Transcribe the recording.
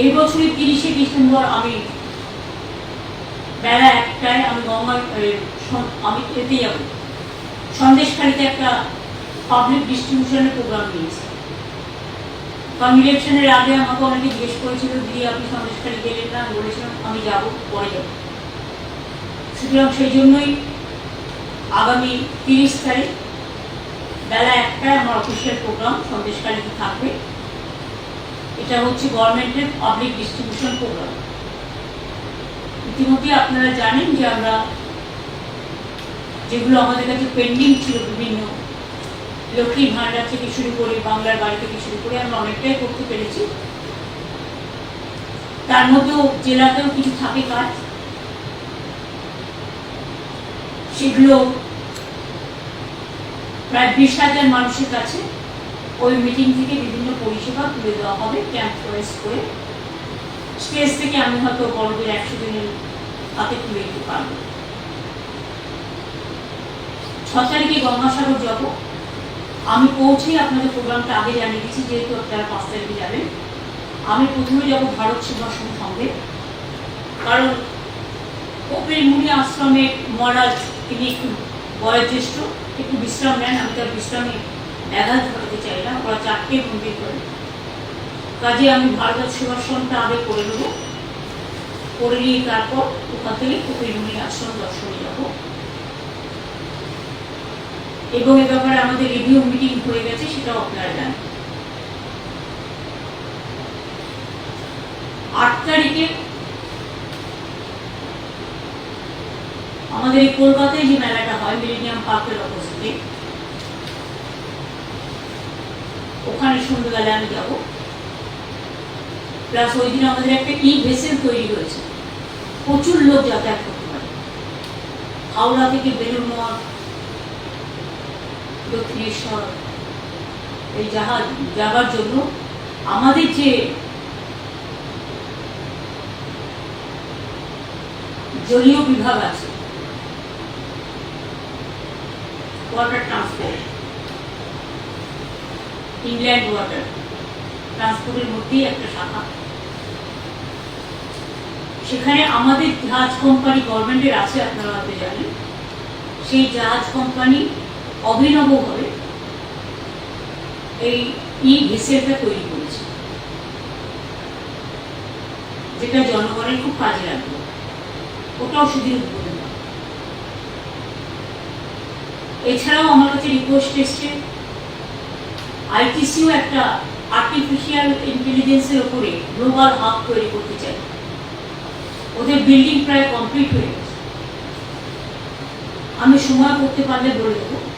এই বছরের তিরিশে ডিসেম্বর আমি বেলা একটায় আমি গঙ্গা আমি এতে যাব। সন্দেশখালিতে একটা পাবলিক ডিস্ট্রিবিউশনের প্রোগ্রাম নিয়েছি কারণ ইলেকশনের আগে আমাকে অনেকে জিজ্ঞেস করেছিল, দিদি, আপনি সন্দেশখালি গেলেন না? বলেছিলাম, আমি যাব, পরে যাব। সুতরাং সেই জন্যই আগামী তিরিশ তারিখ বেলা একটায় আমার অফিসিয়াল প্রোগ্রাম সন্দেশকালীতে থাকবে। এটা হচ্ছে গভর্নমেন্টের পাবলিক ডিস্ট্রিবিউশন প্রোগ্রাম ইতিমধ্যে আপনারা জানেন যে আমরা যেগুলো আমাদের কাছে পেন্ডিং ছিল বিভিন্ন লক্ষ্মীর ভাণ্ডার থেকে শুরু করে বাংলার বাড়ি থেকে শুরু করে আমরা অনেকটাই করতে পেরেছি। তার মধ্যেও জেলাতেও কিছু থাকে কাজ। সেগুলো প্রায় বিশ হাজার মানুষের কাছে ওই মিটিং থেকে বিভিন্ন পরিষেবা তুলে দেওয়া হবে ক্যাম্প ওয়াইজ করে স্টেজ থেকে আমি হয়তো বড়দের একশো দিনের হাতে তুলে দিতে পারব। ছ তারিখে গঙ্গাসাগর যাব। আমি পৌঁছেই আপনাদের প্রোগ্রামটা আগে জানিয়ে দিচ্ছি, যেহেতু আপনারা পাঁচ তারিখে যাবেন। আমি প্রথমে যাব ভারত সেবাশ্রম সঙ্গে। কারণ কপিল মুনি আশ্রমের মহারাজ, তিনি একটু বয়োজ্যেষ্ঠ, একটু বিশ্রাম নেন, আমি তার বিশ্রামে ব্যাঘাত ঘটাতে চাই না ওরা চারটে মন্দির করেন কাজে আমি ভারত সেবাশ্রমটা আগে করে নেব। করে নিয়ে তারপর ওখান থেকে কপিল মুনি আশ্রম দর্শনে যাব। এবং এ ব্যাপারে আমাদের রিভিউ মিটিং হয়ে গেছে, সেটাও আপনারা জানেন। আট তারিখে আমাদের এই কলকাতায় যে মেলাটা হয় মিলেনিয়াম পার্কের অপোজিটে ওখানে সন্ধ্যেবেলায় আমি যাব। প্লাস ওই দিন আমাদের একটা ই ভেসেল তৈরি হয়েছে। প্রচুর লোক যাতায়াত করতে পারে। হাওড়া থেকে বেলুর মঠ দক্ষিণেশ্বর এই জাহাজ, যাবার জন্য আমাদের যে জলীয় বিভাগ আছে ওয়াটার ট্রান্সপোর্ট ইংল্যান্ড ওয়াটার ট্রান্সপোর্টের মধ্যেই একটা শাখা। সেখানে আমাদের জাহাজ কোম্পানি গভর্নমেন্টের আছে, আপনারা হয়তো জানেন। সেই জাহাজ কোম্পানি অভিনবভাবে এই ই ভেসেলটা তৈরি করেছে। যেটা জনগণের খুব কাজে লাগবে। ওটাও সেদিন উদ্বোধন এছাড়াও আমার কাছে রিকোয়েস্ট এসছে আইটিসিও একটা আর্টিফিশিয়াল ইন্টেলিজেন্সের ওপরে গ্লোবাল হাব তৈরি করতে চাই। ওদের বিল্ডিং প্রায় কমপ্লিট হয়ে গেছে। আমি সময় করতে পারলে বলে দেবো।